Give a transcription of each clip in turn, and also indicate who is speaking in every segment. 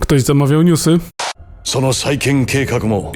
Speaker 1: Ktoś zamawiał newsy.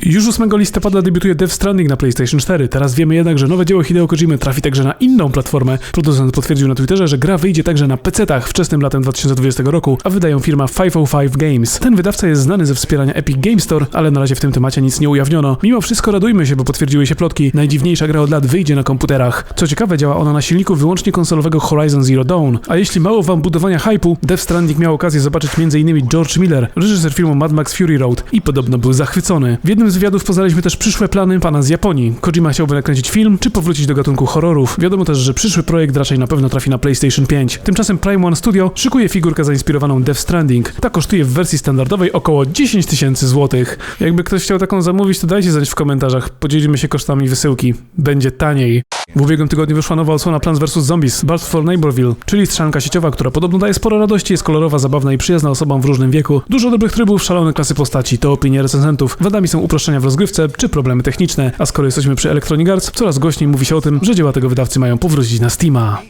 Speaker 1: Już 8 listopada debiutuje Death Stranding na PlayStation 4. Teraz wiemy jednak, że nowe dzieło Hideo Kojimy trafi także na inną platformę. Producent potwierdził na Twitterze, że gra wyjdzie także na PC-tach wczesnym latem 2020 roku, a wydają firma 505 Games. Ten wydawca jest znany ze wspierania Epic Game Store, ale na razie w tym temacie nic nie ujawniono. Mimo wszystko radujmy się, bo potwierdziły się plotki. Najdziwniejsza gra od lat wyjdzie na komputerach. Co ciekawe, działa ona na silniku wyłącznie konsolowego Horizon Zero Dawn. A jeśli mało wam budowania hypu, Death Stranding miał okazję zobaczyć m.in. George Miller, reżyser filmu Mad Max Fury Road i podobno był zachwycony. W jednym z wywiadów poznaliśmy też przyszłe plany pana z Japonii. Kojima chciałby nakręcić film, czy powrócić do gatunku horrorów. Wiadomo też, że przyszły projekt raczej na pewno trafi na PlayStation 5. Tymczasem Prime One Studio szykuje figurkę zainspirowaną Death Stranding. Ta kosztuje w wersji standardowej około 10 tysięcy złotych. Jakby ktoś chciał taką zamówić, to dajcie znać w komentarzach. Podzielimy się kosztami wysyłki. Będzie taniej. W ubiegłym tygodniu wyszła nowa odsłona Plants vs. Zombies Battle for Neighborville, czyli strzelanka sieciowa, która podobno daje sporo radości, jest kolorowa, zabawna i przyjazna osobom w różnym wieku. Dużo dobrych trybów, szalone klasy postaci, to opinie recenzentów. Wadami są uproszczenia w rozgrywce czy problemy techniczne. A skoro jesteśmy przy Electronic Arts, coraz głośniej mówi się o tym, że dzieła tego wydawcy mają powrócić na Steama.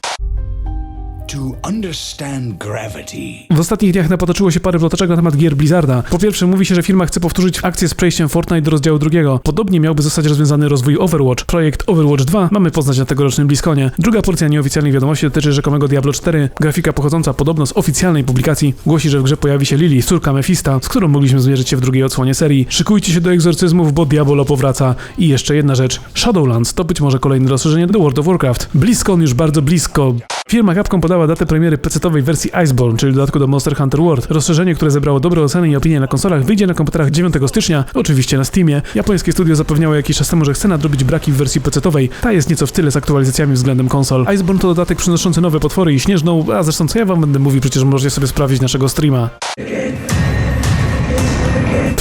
Speaker 1: W ostatnich dniach napotoczyło się parę plotek na temat gier Blizzarda. Po pierwsze, mówi się, że firma chce powtórzyć akcję z przejściem Fortnite do rozdziału drugiego. Podobnie miałby zostać rozwiązany rozwój Overwatch. Projekt Overwatch 2 mamy poznać na tegorocznym BlizzConie. Druga porcja nieoficjalnych wiadomości dotyczy rzekomego Diablo 4. Grafika pochodząca podobno z oficjalnej publikacji głosi, że w grze pojawi się Lily, córka Mephista, z którą mogliśmy zmierzyć się w drugiej odsłonie serii. Szykujcie się do egzorcyzmów, bo Diablo powraca. I jeszcze jedna rzecz. Shadowlands to być może kolejne rozszerzenie do World of Warcraft. BlizzCon już bardzo blisko. Firma Capcom podała datę premiery PC-owej wersji Iceborne, czyli dodatku do Monster Hunter World. Rozszerzenie, które zebrało dobre oceny i opinie na konsolach, wyjdzie na komputerach 9 stycznia, oczywiście na Steamie. Japońskie studio zapewniało jakiś czas temu, że chce nadrobić braki w wersji PC-owej. Ta jest nieco w tyle z aktualizacjami względem konsol. Iceborne to dodatek przynoszący nowe potwory i śnieżną, a zresztą co ja wam będę mówił, przecież możecie sobie sprawdzić naszego streama.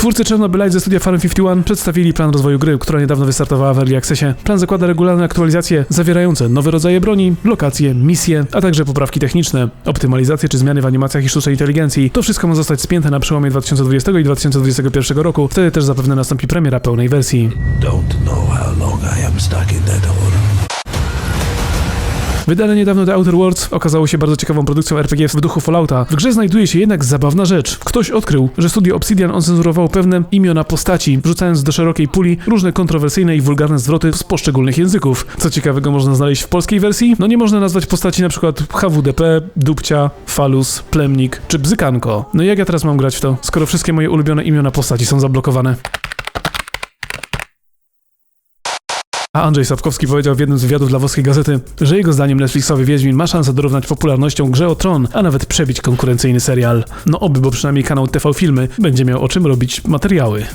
Speaker 1: Twórcy Chernobylite ze studia Farm 51 przedstawili plan rozwoju gry, która niedawno wystartowała w Early Accessie. Plan zakłada regularne aktualizacje zawierające nowe rodzaje broni, lokacje, misje, a także poprawki techniczne, optymalizacje czy zmiany w animacjach i sztucznej inteligencji. To wszystko ma zostać spięte na przełomie 2020 i 2021 roku. Wtedy też zapewne nastąpi premiera pełnej wersji.
Speaker 2: don't know how long I am stuck in that hole.
Speaker 1: Wydane niedawno The Outer Worlds okazało się bardzo ciekawą produkcją RPG w duchu Fallouta. W grze znajduje się jednak zabawna rzecz. Ktoś odkrył, że studio Obsidian ocenzurowało pewne imiona postaci, wrzucając do szerokiej puli różne kontrowersyjne i wulgarne zwroty z poszczególnych języków. Co ciekawego można znaleźć w polskiej wersji? No nie można nazwać postaci przykład HWDP, Dupcia, Falus, Plemnik czy Bzykanko. No jak ja teraz mam grać w to, skoro wszystkie moje ulubione imiona postaci są zablokowane? A Andrzej Sapkowski powiedział w jednym z wywiadów dla włoskiej gazety, że jego zdaniem Netflixowy Wiedźmin ma szansę dorównać popularnością grze o Tron, a nawet przebić konkurencyjny serial. No oby, bo przynajmniej kanał TV Filmy będzie miał o czym robić materiały.